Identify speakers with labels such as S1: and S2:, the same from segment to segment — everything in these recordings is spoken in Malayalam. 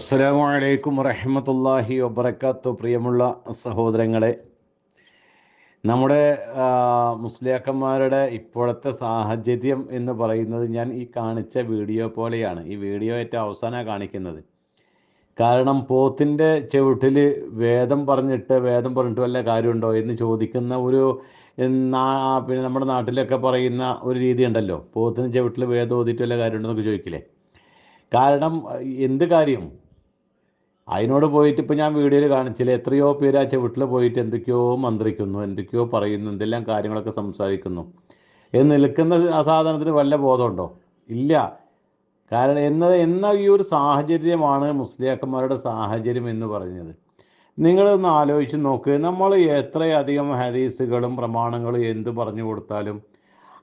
S1: അസ്സലാമു അലൈക്കും വറഹ്മത്തുള്ളാഹി വബറകാത്തു പ്രിയമുള്ള സഹോദരങ്ങളെ നമ്മുടെ മുസ്ലിയാക്കന്മാരുടെ ഇപ്പോഴത്തെ സാഹചര്യം എന്ന് പറയുന്നത് ഞാൻ ഈ കാണിച്ച വീഡിയോ പോലെയാണ്. ഈ വീഡിയോ ഏറ്റവും അവസാനമാണ് കാണിക്കുന്നത്. കാരണം പോത്തിന്റെ ചുവട്ടിൽ വേദം പറഞ്ഞിട്ട് വേദം പറഞ്ഞിട്ട് വല്ല കാര്യമുണ്ടോ എന്ന് ചോദിക്കുന്ന ഒരു പിന്നെ നമ്മുടെ നാട്ടിലൊക്കെ പറയുന്ന ഒരു രീതി ഉണ്ടല്ലോ. പോത്തിന് ചുവട്ടിൽ വേദം ഓതിയിട്ട് വല്ല കാര്യമുണ്ടോ എന്നൊക്കെ ചോദിക്കില്ലേ? കാരണം എന്ത് കാര്യം? അതിനോട് പോയിട്ട് ഇപ്പം ഞാൻ വീഡിയോയിൽ കാണിച്ചില്ല എത്രയോ പേരാച്ച വീട്ടിൽ പോയിട്ട് എന്തൊക്കെയോ മന്ത്രിക്കുന്നു എന്തൊക്കെയോ പറയുന്നു എന്തെല്ലാം കാര്യങ്ങളൊക്കെ സംസാരിക്കുന്നു. എന്ന് നിൽക്കുന്ന ആ സാധനത്തിന് വല്ല ബോധമുണ്ടോ? ഇല്ല. കാരണം എന്ന എന്ന ഈ ഒരു സാഹചര്യമാണ് മുസ്ലിയാക്കന്മാരുടെ സാഹചര്യം എന്ന് പറഞ്ഞത്. നിങ്ങളൊന്ന് ആലോചിച്ച് നോക്ക് നമ്മൾ എത്രയധികം ഹദീസുകളും പ്രമാണങ്ങളും എന്ത് പറഞ്ഞു കൊടുത്താലും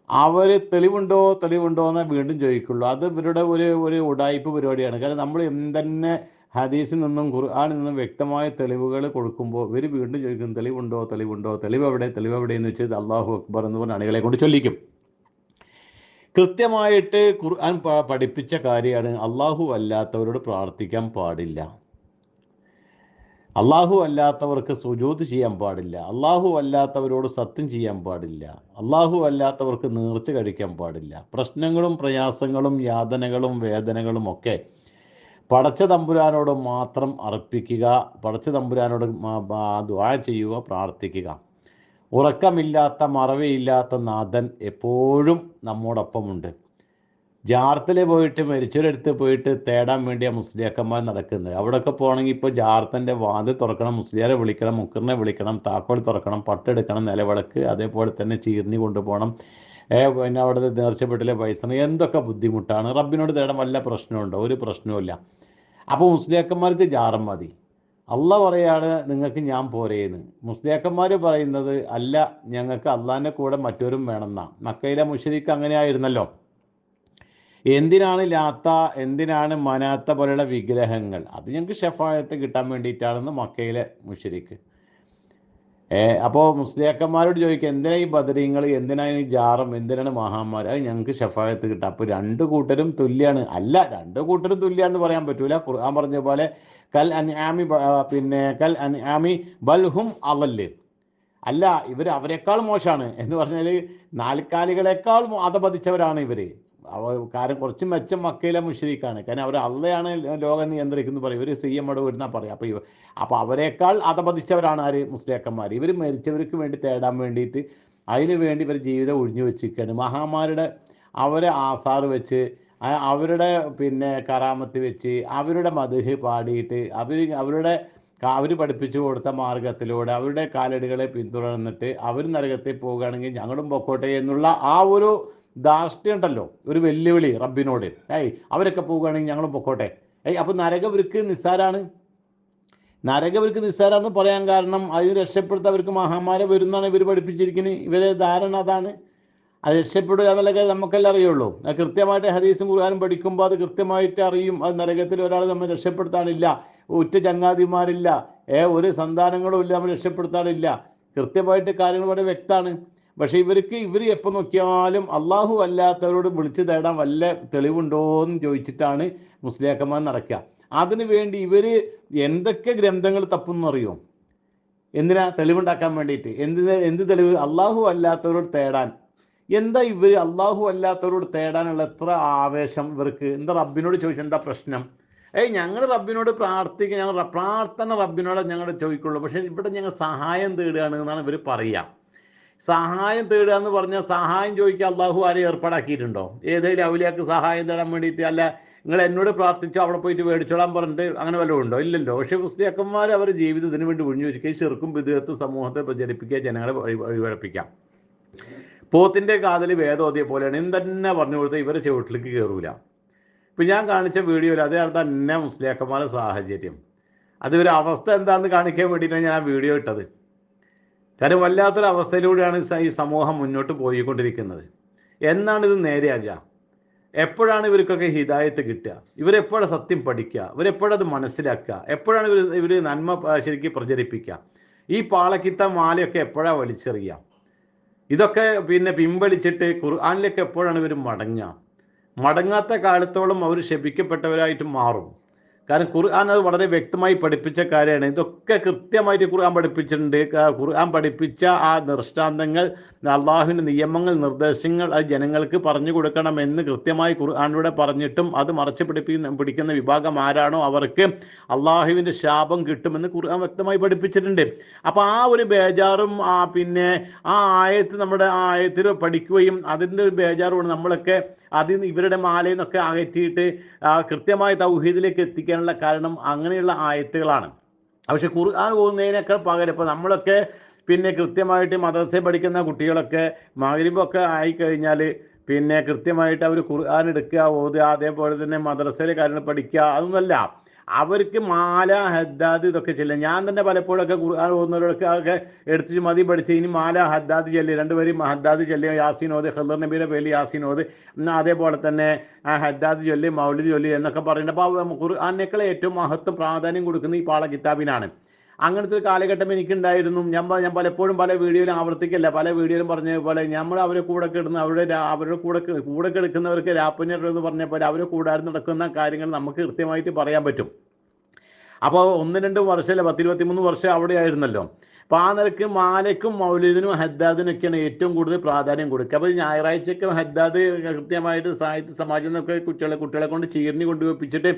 S1: അവർ തെളിവുണ്ടോ തെളിവുണ്ടോ എന്ന് വീണ്ടും ചോദിക്കുള്ളൂ. അത് ഇവരുടെ ഒരു ഒരു ഉടായ്പ പരിപാടിയാണ്. കാരണം നമ്മൾ എന്തെന്നെ ഹദീസിൽ നിന്നും ഖുർആാനിൽ നിന്നും വ്യക്തമായ തെളിവുകൾ കൊടുക്കുമ്പോൾ ഇവർ വീണ്ടും ചോദിക്കും തെളിവുണ്ടോ തെളിവുണ്ടോ തെളിവ് എവിടെ തെളിവ് എവിടെ എന്ന് വെച്ചാൽ അള്ളാഹു അക്ബർ എന്ന് പറഞ്ഞ അണികളെ കൊണ്ട് ചൊല്ലിക്കും. കൃത്യമായിട്ട് ഖുർആൻ പഠിപ്പിച്ച കാര്യമാണ് അള്ളാഹു അല്ലാത്തവരോട് പ്രാർത്ഥിക്കാൻ പാടില്ല. അള്ളാഹു അല്ലാത്തവർക്ക് സുജൂത് ചെയ്യാൻ പാടില്ല. അള്ളാഹു അല്ലാത്തവരോട് സത്യം ചെയ്യാൻ പാടില്ല. അള്ളാഹു അല്ലാത്തവർക്ക് നേർച്ച കഴിക്കാൻ പാടില്ല. പ്രശ്നങ്ങളും പ്രയാസങ്ങളും യാതനകളും വേദനകളും ഒക്കെ പടച്ച തമ്പുരാനോട് മാത്രം അർപ്പിക്കുക പടച്ച തമ്പുരാനോട് ദ്വാര ചെയ്യുക പ്രാർത്ഥിക്കുക. ഉറക്കമില്ലാത്ത മറവിയില്ലാത്ത നാഥൻ എപ്പോഴും നമ്മോടൊപ്പമുണ്ട്. ജാർത്തിൽ പോയിട്ട് മരിച്ചൊരിടത്ത് പോയിട്ട് തേടാൻ വേണ്ടിയാ മുസ്ലിയാക്കന്മാർ നടക്കുന്നത്. അവിടെയൊക്കെ പോകണമെങ്കിൽ ഇപ്പോൾ ജാർത്തന്റെ വാതിൽ തുറക്കണം മുസ്ലിയാരെ വിളിക്കണം മുക്കറിനെ വിളിക്കണം താക്കോൽ തുറക്കണം പട്ടെടുക്കണം നിലവിളക്ക് അതേപോലെ തന്നെ ചീർണി കൊണ്ടുപോകണം. പിന്നെ അവിടുത്തെ നേർച്ചപ്പെട്ടിലെ പൈസ എന്തൊക്കെ ബുദ്ധിമുട്ടാണ്. റബ്ബിനോട് തേടാൻ വല്ല പ്രശ്നമുണ്ടോ? ഒരു പ്രശ്നവുമില്ല. അപ്പോൾ മുസ്ലിയാക്കന്മാർക്ക് ജാറം മതി. അല്ല പറയാണ് നിങ്ങൾക്ക് ഞാൻ പോരേന്ന്. മുസ്ലിയാക്കന്മാർ പറയുന്നത് അല്ല ഞങ്ങൾക്ക് അള്ളാഹിന്റെ കൂടെ മറ്റൊരും വേണമെന്നാ. മക്കയിലെ മുഷരിക്ക് അങ്ങനെയായിരുന്നല്ലോ. എന്തിനാണ് ലാത്ത എന്തിനാണ് മനാത്ത പോലെയുള്ള വിഗ്രഹങ്ങൾ? അത് ഞങ്ങൾക്ക് ഷെഫായത്ത് കിട്ടാൻ വേണ്ടിയിട്ടാണെന്ന് മക്കയിലെ മുഷരിക്ക്. ഏ അപ്പോൾ മുസ്ലിയാക്കന്മാരോട് ചോദിക്കുക എന്തിനാ ഈ ബദരീങ്ങൾ എന്തിനാണ് ഈ ജാറും എന്തിനാണ് മഹാന്മാർ അത് ഞങ്ങൾക്ക് ഷഫായത്ത് കിട്ടുക അപ്പോൾ രണ്ട് കൂട്ടരും തുല്യാണ്. അല്ല രണ്ട് കൂട്ടരും തുല്യാണെന്ന് പറയാൻ പറ്റൂല. ഖുർആൻ പറഞ്ഞ പോലെ കൽ അൻആമി പിന്നെ കൽ അൻആമി ബൽഹും അവൽ. അല്ല ഇവർ അവരെക്കാൾ മോശമാണ് എന്ന് പറഞ്ഞാൽ നാൽക്കാലികളെക്കാൾ അധപതിച്ചവരാണ് ഇവർ കാരണം കുറച്ച് മെച്ചം മക്കയിലെ മുഷരീക്കാണ് കാരണം അവർ അള്ളയാണ് ലോകം നിയന്ത്രിക്കുന്നു പറയും. ഇവർ സി എമ്മോട് വരുന്ന പറയും. അപ്പോൾ ഇവ അപ്പോൾ അവരെക്കാൾ അതപതിച്ചവരാണ് ആര്? മുസ്ലിയാക്കന്മാർ ഇവർ മരിച്ചവർക്ക് വേണ്ടി തേടാൻ വേണ്ടിയിട്ട് അതിനു വേണ്ടി ഇവർ ജീവിതം ഒഴിഞ്ഞു വെച്ചിരിക്കുകയാണ് മഹാമാരുടെ അവരെ ആസാറ് വെച്ച് അവരുടെ പിന്നെ കറാമത്ത് വെച്ച് അവരുടെ മധുഹ് പാടിയിട്ട് അവർ അവരുടെ അവർ പഠിപ്പിച്ചു കൊടുത്ത മാർഗത്തിലൂടെ അവരുടെ കാലടികളെ പിന്തുടർന്നിട്ട് അവർ നരകത്തിൽ പോവുകയാണെങ്കിൽ ഞങ്ങളും പൊക്കോട്ടെ എന്നുള്ള ആ ഒരു ധാർഷ്ട്യം ഉണ്ടല്ലോ. ഒരു വെല്ലുവിളി റബ്ബിനോട്. ഏയ് അവരൊക്കെ പോവുകയാണെങ്കിൽ ഞങ്ങളും പൊക്കോട്ടെ. ഏയ് അപ്പോൾ നരകവർക്ക് നിസ്സാരാണ്? നരകവർക്ക് നിസ്സാരാണെന്ന് പറയാൻ കാരണം അതിന് രക്ഷപ്പെടുത്ത അവർക്ക് മഹാമാരെ വരുന്നാണ് ഇവർ പഠിപ്പിച്ചിരിക്കുന്നത് ഇവരെ ധാരണ അതാണ്. അത് രക്ഷപ്പെടുക എന്നുള്ള കാര്യം നമുക്കെല്ലാം അറിയുള്ളൂ. കൃത്യമായിട്ട് ഹദീസും ഖുർആാനും പഠിക്കുമ്പോൾ അത് കൃത്യമായിട്ട് അറിയും. അത് നരകത്തിൽ ഒരാൾ നമ്മൾ രക്ഷപ്പെടുത്താനില്ല. ഉറ്റ ചങ്ങാതിമാരില്ല. ഏ ഒരു സന്താനങ്ങളും ഇല്ല നമ്മൾ രക്ഷപ്പെടുത്താനില്ല. കൃത്യമായിട്ട് കാര്യങ്ങൾ വളരെ വ്യക്തമാണ്. പക്ഷേ ഇവർക്ക് ഇവർ എപ്പോൾ നോക്കിയാലും അള്ളാഹു അല്ലാത്തവരോട് വിളിച്ചു തേടാൻ വല്ല തെളിവുണ്ടോ എന്ന് ചോദിച്ചിട്ടാണ് മുസ്ലിയാക്കന്മാർ നടക്കുക. അതിനു വേണ്ടി ഇവർ എന്തൊക്കെ ഗ്രന്ഥങ്ങൾ തപ്പുന്നറിയോ? എന്തിനാ തെളിവുണ്ടാക്കാൻ വേണ്ടിയിട്ട്? എന്തിന് എന്ത് തെളിവ്? അള്ളാഹു അല്ലാത്തവരോട് തേടാൻ. എന്താ ഇവർ അള്ളാഹു അല്ലാത്തവരോട് തേടാനുള്ള എത്ര ആവേശം ഇവർക്ക്? എന്താ റബ്ബിനോട് ചോദിച്ചാൽ എന്താ പ്രശ്നം? ഏയ് ഞങ്ങൾ റബ്ബിനോട് പ്രാർത്ഥിക്കുക ഞങ്ങൾ പ്രാർത്ഥന റബ്ബിനോട് ഞങ്ങൾ ചോദിക്കുള്ളൂ. പക്ഷേ ഇവിടെ ഞങ്ങൾ സഹായം തേടുകയാണ് എന്നാണ് ഇവർ പറയുക സഹായം തേടുക എന്ന് പറഞ്ഞാൽ സഹായം ചോദിക്കാൻ അള്ളാഹു ആരെ ഏർപ്പാടാക്കിയിട്ടുണ്ടോ? ഏതെങ്കിലും അവലിയാക്ക് സഹായം തേടാൻ വേണ്ടിയിട്ട് അല്ല നിങ്ങൾ എന്നോട് പ്രാർത്ഥിച്ചോ അവിടെ പോയിട്ട് മേടിച്ചോളാൻ പറഞ്ഞിട്ട് അങ്ങനെ വല്ലതും ഉണ്ടോ? ഇല്ലല്ലോ. പക്ഷേ മുസ്ലിയാക്കന്മാർ അവർ ജീവിതത്തിന് വേണ്ടി ഒഴിഞ്ഞു വെച്ചിരിക്കുക ചെറുക്കും വിദഗ്ധ സമൂഹത്തെ പ്രചരിപ്പിക്കുക ജനങ്ങളെ വഴി വഴിപഴപ്പിക്കാം പോത്തിന്റെ കാതൽ വേദോതിയെ പോലെയാണ് എന്തെന്നെ പറഞ്ഞു കൊടുത്താൽ ഇവരെ ചുവട്ടിലേക്ക് കയറൂല. ഇപ്പം ഞാൻ കാണിച്ച വീഡിയോയിൽ അതേ തന്നെ മുസ്ലിയാക്കന്മാരുടെ സാഹചര്യം. അത് ഒരു അവസ്ഥ എന്താണെന്ന് കാണിക്കാൻ വേണ്ടിയിട്ടാണ് ഞാൻ ആ വീഡിയോ ഇട്ടത്. കാരണം വല്ലാത്തൊരു അവസ്ഥയിലൂടെയാണ് ഈ സമൂഹം മുന്നോട്ട് പോയിക്കൊണ്ടിരിക്കുന്നത്. എന്നാണ് ഇത് നേരെയാകുക? എപ്പോഴാണ് ഇവർക്കൊക്കെ ഹിതായത്ത് കിട്ടുക? ഇവരെപ്പോഴാണ് സത്യം പഠിക്കുക? ഇവരെപ്പോഴത് മനസ്സിലാക്കുക? എപ്പോഴാണ് ഇവർ ഇവർ നന്മ ശരിക്കും പ്രചരിപ്പിക്കുക? ഈ പാളക്കിത്ത മാലയൊക്കെ എപ്പോഴാണ് വലിച്ചെറിയുക? ഇതൊക്കെ പിന്നെ പിൻവലിച്ചിട്ട് ഖുർആാനിലേക്ക് എപ്പോഴാണ് ഇവർ മടങ്ങുക? മടങ്ങാത്ത കാലത്തോളം അവർ ശപിക്കപ്പെട്ടവരായിട്ട് മാറും. കാരണം ഖുർആൻ അത് വളരെ വ്യക്തമായി പഠിപ്പിച്ച കാര്യമാണ്. ഇതൊക്കെ കൃത്യമായിട്ട് ഖുർആൻ പഠിപ്പിച്ചിട്ടുണ്ട്. ഖുർആൻ പഠിപ്പിച്ച ആ ദൃഷ്ടാന്തങ്ങൾ അള്ളാഹുവിന്റെ നിയമങ്ങൾ നിർദ്ദേശങ്ങൾ അത് ജനങ്ങൾക്ക് പറഞ്ഞു കൊടുക്കണമെന്ന് കൃത്യമായി ഖുർആാനിലൂടെ പറഞ്ഞിട്ടും അത് മറച്ചു പിടിപ്പിക്കുന്ന പിടിക്കുന്ന വിഭാഗം ആരാണോ അവർക്ക് അള്ളാഹുവിന്റെ ശാപം കിട്ടുമെന്ന് ഖുർആൻ വ്യക്തമായി പഠിപ്പിച്ചിട്ടുണ്ട്. അപ്പോൾ ആ ഒരു ബേജാറും ആ പിന്നെ ആ ആയത്ത് നമ്മുടെ ആ ആയത്തിൽ പഠിക്കുകയും അതിന്റെ ഒരു ബേജാറുമാണ് നമ്മളൊക്കെ അതിൽ നിന്ന് ഇവരുടെ മാലയിൽ നിന്നൊക്കെ അകറ്റിയിട്ട് കൃത്യമായ തൗഹീദിലേക്ക് എത്തിക്കാനുള്ള കാരണം അങ്ങനെയുള്ള ആയത്തുകളാണ്. പക്ഷെ ഖുർആൻ പോകുന്നതിനേക്കാൾ പകരം ഇപ്പോൾ നമ്മളൊക്കെ പിന്നെ കൃത്യമായിട്ട് മദ്രസയിൽ പഠിക്കുന്ന കുട്ടികളൊക്കെ മകരിബൊക്കെ ആയിക്കഴിഞ്ഞാൽ പിന്നെ കൃത്യമായിട്ട് അവർ ഖുർആൻ എടുക്കുക ഓതുക അതേപോലെ തന്നെ മദ്രസയിലെ കാര്യങ്ങൾ പഠിക്കുക അതൊന്നുമല്ല. അവർക്ക് മാല ഹദ്ദാദ് ഇതൊക്കെ ചെല്ല ഞാൻ തന്നെ പലപ്പോഴൊക്കെ ഖുർആൻ പോകുന്നവരൊക്കെ ഒക്കെ എടുത്തിട്ട് മതി പഠിച്ച് ഇനി മാല ഹദ്ദാദ് ചെല്ലി. രണ്ടുപേരും ഹദ്ദാദ് ചെല്ലി യാസിനോദ് ഖദർ നബിയുടെ പേര് യാസിനോദ് അതേപോലെ തന്നെ ഹദ്ദാദ് ചൊല്ലി മൗലിദ് ചൊല്ലി എന്നൊക്കെ പറയുന്നുണ്ട് അപ്പോൾ ഖുർആാനേക്കാൾ ഏറ്റവും മഹത്വം പ്രാധാന്യം കൊടുക്കുന്ന ഈ പാള കിതാബിനാണ്. അങ്ങനത്തെ ഒരു കാലഘട്ടം എനിക്കുണ്ടായിരുന്നു. ഞാൻ ഞാൻ പലപ്പോഴും പല വീഡിയോയിലും ആവർത്തിക്കല്ല. പല വീഡിയോയിലും പറഞ്ഞ പോലെ നമ്മൾ അവരെ കൂടെ കിടന്ന് അവരുടെ അവരുടെ കൂടെ കൂടെ കിടക്കുന്നവർക്ക് രാപ്പഞ്ഞർ എന്ന് പറഞ്ഞ പോലെ അവരെ കൂടാതെ നടക്കുന്ന കാര്യങ്ങൾ നമുക്ക് കൃത്യമായിട്ട് പറയാൻ പറ്റും. അപ്പോൾ ഒന്ന് രണ്ട് വർഷമല്ല പത്തിരുപത്തി മൂന്ന് വർഷം അവിടെ ആയിരുന്നല്ലോ അപ്പോൾ ആ നിലയ്ക്ക് മാലയ്ക്കും മൗലീദിനും ഹദ്ദാദിനൊക്കെയാണ് ഏറ്റവും കൂടുതൽ പ്രാധാന്യം കൊടുക്കുക. അപ്പോൾ ഞായറാഴ്ചയ്ക്ക് ഹദ്ദാദ് കൃത്യമായിട്ട് സാഹിത്യ സമാജം എന്നൊക്കെ കുട്ടികളെ കുട്ടികളെ കൊണ്ട് ചീർണി കൊണ്ടുവപ്പിച്ചിട്ട്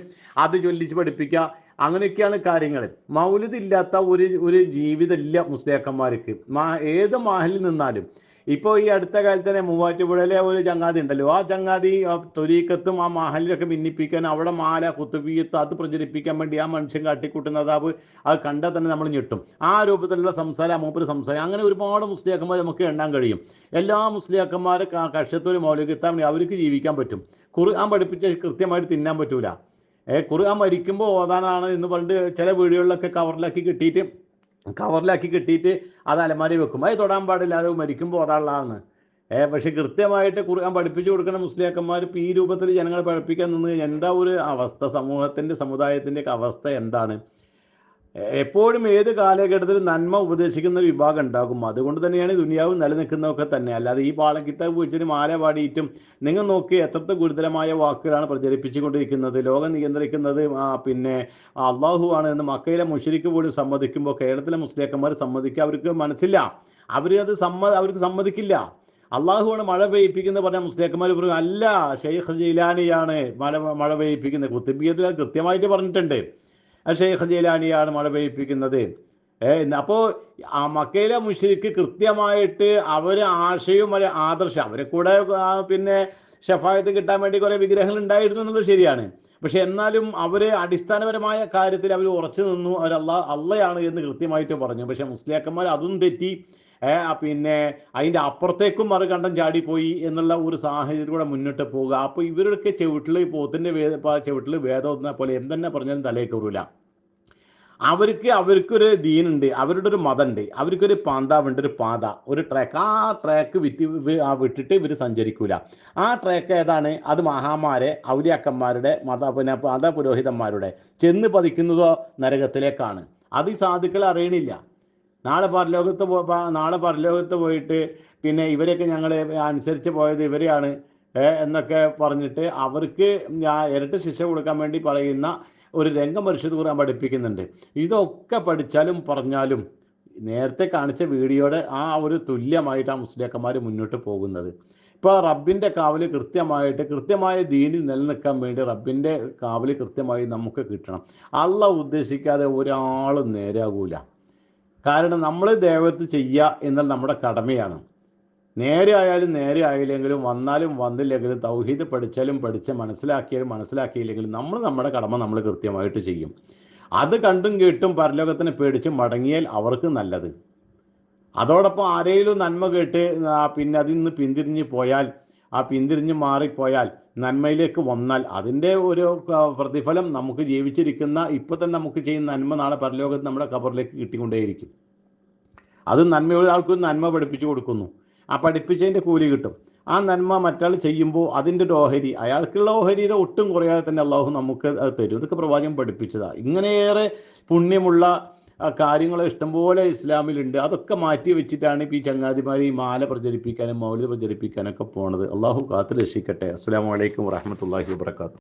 S1: അത് ചൊല്ലിച്ച് പഠിപ്പിക്കുക. അങ്ങനെയൊക്കെയാണ് കാര്യങ്ങൾ മൗലിദ് ഇല്ലാത്ത ഒരു ഒരു ജീവിതമില്ല മുസ്ലിയാക്കന്മാർക്ക്. മാ ഏത് മാഹലിൽ നിന്നാലും. ഇപ്പോൾ ഈ അടുത്ത കാലത്ത് തന്നെ മൂവാറ്റുപുഴയിലെ ഒരു ചങ്ങാതി ഉണ്ടല്ലോ. ആ ചങ്ങാതി തൊലീക്കത്തും ആ മഹലിലൊക്കെ ഭിന്നിപ്പിക്കാൻ അവിടെ മാല കുത്തുബീയത്ത് അത് പ്രചരിപ്പിക്കാൻ വേണ്ടി ആ മനുഷ്യൻ കാട്ടിക്കൂട്ടുന്ന അതാവ് അത് കണ്ടാൽ തന്നെ നമ്മൾ ഞെട്ടും. ആ രൂപത്തിലുള്ള സംസാരം മൂപ്പര് സംസാരം അങ്ങനെ ഒരുപാട് മുസ്ലിയാക്കന്മാർ നമുക്ക് എണ്ണാൻ കഴിയും. എല്ലാ മുസ്ലിയാക്കന്മാരെ കക്ഷത്തൊരു മൗലികത്താൻ അവർക്ക് ജീവിക്കാൻ പറ്റും. ഖുർആൻ പഠിപ്പിച്ച കൃത്യമായിട്ട് തിന്നാൻ പറ്റൂല. ഖുർആൻ മരിക്കുമ്പോൾ ഓതാനാണ് എന്ന് പറഞ്ഞിട്ട് ചില വീടുകളിലൊക്കെ കവറിലാക്കി കിട്ടിയിട്ട് കവറിലാക്കി കിട്ടിയിട്ട് അത് അലമാരി വെക്കും. അത് തൊടാൻ പാടില്ല അത് മരിക്കുമ്പോൾ ഓതാനുള്ളതാണ് ഏ പക്ഷെ കൃത്യമായിട്ട് ഖുർആൻ പഠിപ്പിച്ചു കൊടുക്കുന്ന മുസ്ലിയാക്കന്മാർ ഇപ്പം ഈ രൂപത്തിൽ ജനങ്ങളെ പഠിപ്പിക്കാൻ നിന്ന് എന്താ ഒരു അവസ്ഥ? സമൂഹത്തിന്റെ സമുദായത്തിന്റെ ഒക്കെ അവസ്ഥ എന്താണ്? എപ്പോഴും ഏത് കാലഘട്ടത്തിലും നന്മ ഉപദേശിക്കുന്ന വിഭാഗം ഉണ്ടാകും. അതുകൊണ്ട് തന്നെയാണ് ദുനിയാവ് നിലനിൽക്കുന്നതൊക്കെ തന്നെ. അല്ലാതെ ഈ പാളക്കിത്താവ് വെച്ചിട്ട് മാല പാടിയിട്ടും നിങ്ങൾ നോക്കി എത്രത്തെ ഗുരുതരമായ വാക്കുകളാണ് പ്രചരിപ്പിച്ചുകൊണ്ടിരിക്കുന്നത് ലോകം നിയന്ത്രിക്കുന്നത് പിന്നെ അള്ളാഹു ആണ് എന്ന് മക്കയിലെ മുഷരിക്ക് പോലും സമ്മതിക്കുമ്പോൾ കേരളത്തിലെ മുസ്ലിക്കന്മാർ സമ്മതിക്കുക അവർക്ക് മനസ്സില്ല. അവർ അത് സമ്മ അവർക്ക് സമ്മതിക്കില്ല. അള്ളാഹുവാണ് മഴ പെയ്യിപ്പിക്കുന്നത് പറഞ്ഞ മുസ്ലിക്കന്മാർ പറയും അല്ല ഷെയ്ഖ് ജീലാനിയാണ് മഴ മഴ പെയ്യിപ്പിക്കുന്നത്. കുത്തിബിയത്തിൽ കൃത്യമായിട്ട് പറഞ്ഞിട്ടുണ്ട്. ഷെയ്ഖ് ജീലാനിയാണ് മഴ പെയ്യിപ്പിക്കുന്നത് അപ്പോൾ ആ മക്കയിലെ മുഷരിക്ക് കൃത്യമായിട്ട് അവർ ആശയവും ഒരു ആദർശം അവരെ കൂടെ പിന്നെ ഷഫായത്ത് കിട്ടാൻ വേണ്ടി കുറേ വിഗ്രഹങ്ങൾ ഉണ്ടായിരുന്നു എന്നുള്ളത് ശരിയാണ്. പക്ഷെ എന്നാലും അവർ അടിസ്ഥാനപരമായ കാര്യത്തിൽ അവർ ഉറച്ചു നിന്നു. അവർ അല്ല എന്ന് കൃത്യമായിട്ട് പറഞ്ഞു. പക്ഷെ മുസ്ലിയാക്കന്മാർ അതും തെറ്റി. പിന്നെ അതിന്റെ അപ്പുറത്തേക്കും മറുകണ്ഠം ചാടിപ്പോയി എന്നുള്ള ഒരു സാഹചര്യം സാഹചര്യത്തിലൂടെ മുന്നോട്ട് പോവുക അപ്പോൾ ഇവരുടെയൊക്കെ ചെവിട്ടിൽ പോത്തിന്റെ വേ ചെവിട്ടിൽ വേദം ഒന്ന പോലെ എന്തെന്നെ പറഞ്ഞാലും തലയിൽ കയറൂല അവർക്ക് അവർക്കൊരു ദീനുണ്ട് അവരുടെ ഒരു മതമുണ്ട് അവർക്കൊരു പാന്താവുണ്ട് ഒരു പാത ഒരു ട്രാക്ക് ആ ട്രാക്ക് വിറ്റ് വിട്ടിട്ട് ഇവർ സഞ്ചരിക്കൂല. ആ ട്രാക്ക് ഏതാണ്? അത് മഹാമാരെ ഔലിയാക്കന്മാരുടെ മത പിന്നെ മത പുരോഹിതന്മാരുടെ ചെന്ന് പതിക്കുന്നതോ നരകത്തിലേക്കാണ്. അത് ഈ സാധുക്കൾ അറിയണില്ല. നാളെ പരലോകത്ത് പോ നാളെ പരലോകത്ത് പോയിട്ട് പിന്നെ ഇവരെയൊക്കെ ഞങ്ങൾ അനുസരിച്ച് പോയത് ഇവരെയാണ് എന്നൊക്കെ പറഞ്ഞിട്ട് അവർക്ക് ഇരട്ട് ശിക്ഷ കൊടുക്കാൻ വേണ്ടി പറയുന്ന ഒരു രംഗം പരിശുദ്ധ കുറാൻ പഠിപ്പിക്കുന്നുണ്ട്. ഇതൊക്കെ പഠിച്ചാലും പറഞ്ഞാലും നേരത്തെ കാണിച്ച വീഡിയോയുടെ ആ ഒരു തുല്യമായിട്ട് ആ മുസ്ലിയാക്കന്മാർ മുന്നോട്ട് പോകുന്നത്. ഇപ്പോൾ റബ്ബിന്റെ കാവൽ കൃത്യമായിട്ട് കൃത്യമായ ദീനിൽ നിലനിൽക്കാൻ വേണ്ടി റബ്ബിന്റെ കാവൽ കൃത്യമായി നമുക്ക് കിട്ടണം. അല്ല ഉദ്ദേശിക്കാതെ ഒരാളും നേരാകൂല കാരണം നമ്മൾ ദൈവത്ത് ചെയ്യുക എന്നാൽ നമ്മുടെ കടമയാണ്. നേരെ ആയാലും നേരെ ആയില്ലെങ്കിലും വന്നാലും വന്നില്ലെങ്കിലും തൗഹീദ് പഠിച്ചാലും പഠിച്ച് മനസ്സിലാക്കിയാലും മനസ്സിലാക്കിയില്ലെങ്കിലും നമ്മൾ നമ്മുടെ കടമ നമ്മൾ കൃത്യമായിട്ട് ചെയ്യും. അത് കണ്ടും കേട്ടും പരലോകത്തിനെ പേടിച്ച് മടങ്ങിയാൽ അവർക്ക് നല്ലത്. അതോടൊപ്പം ആരെങ്കിലും നന്മ കേട്ട് പിന്നെ അതിൽ നിന്ന് പിന്തിരിഞ്ഞ് പോയാൽ ആ പിന്തിരിഞ്ഞ് മാറിപ്പോയാൽ നന്മയിലേക്ക് വന്നാൽ അതിന്റെ ഒരു പ്രതിഫലം നമുക്ക് ജീവിച്ചിരിക്കുന്ന ഇപ്പോൾ തന്നെ നമുക്ക് ചെയ്യുന്ന നന്മ നാളെ പരലോകത്ത് നമ്മുടെ കബറിലേക്ക് കിട്ടിക്കൊണ്ടേയിരിക്കും. അത് നന്മയുള്ള ആൾക്ക് നന്മ പഠിപ്പിച്ചു കൊടുക്കുന്നു. ആ പഠിപ്പിച്ചതിന്റെ കൂലി കിട്ടും. ആ നന്മ മറ്റാൾ ചെയ്യുമ്പോൾ അതിന്റെ ഒരു ഓഹരി അയാൾക്കുള്ള ഓഹരിയുടെ ഒട്ടും കുറയാതെ തന്നെ അള്ളാഹു നമുക്ക് അത് തരും. ഇതൊക്കെ പ്രവാചകം പഠിപ്പിച്ചതാണ് ഇങ്ങനെയേറെ പുണ്യമുള്ള കാര്യങ്ങൾ ഇഷ്ടംപോലെ ഇസ്ലാമിലുണ്ട്. അതൊക്കെ മാറ്റി വെച്ചിട്ടാണ് ഇപ്പോൾ ഈ ചങ്ങാതിമാർ ഈ മാല പ്രചരിപ്പിക്കാനും മൗലിക പ്രചരിപ്പിക്കാനൊക്കെ പോണത്. അള്ളാഹു കാത്തു രക്ഷിക്കട്ടെ. അസ്സാം വലൈക്കും വാഹമത്തല്ലാഹി വാബർക്കാത്തു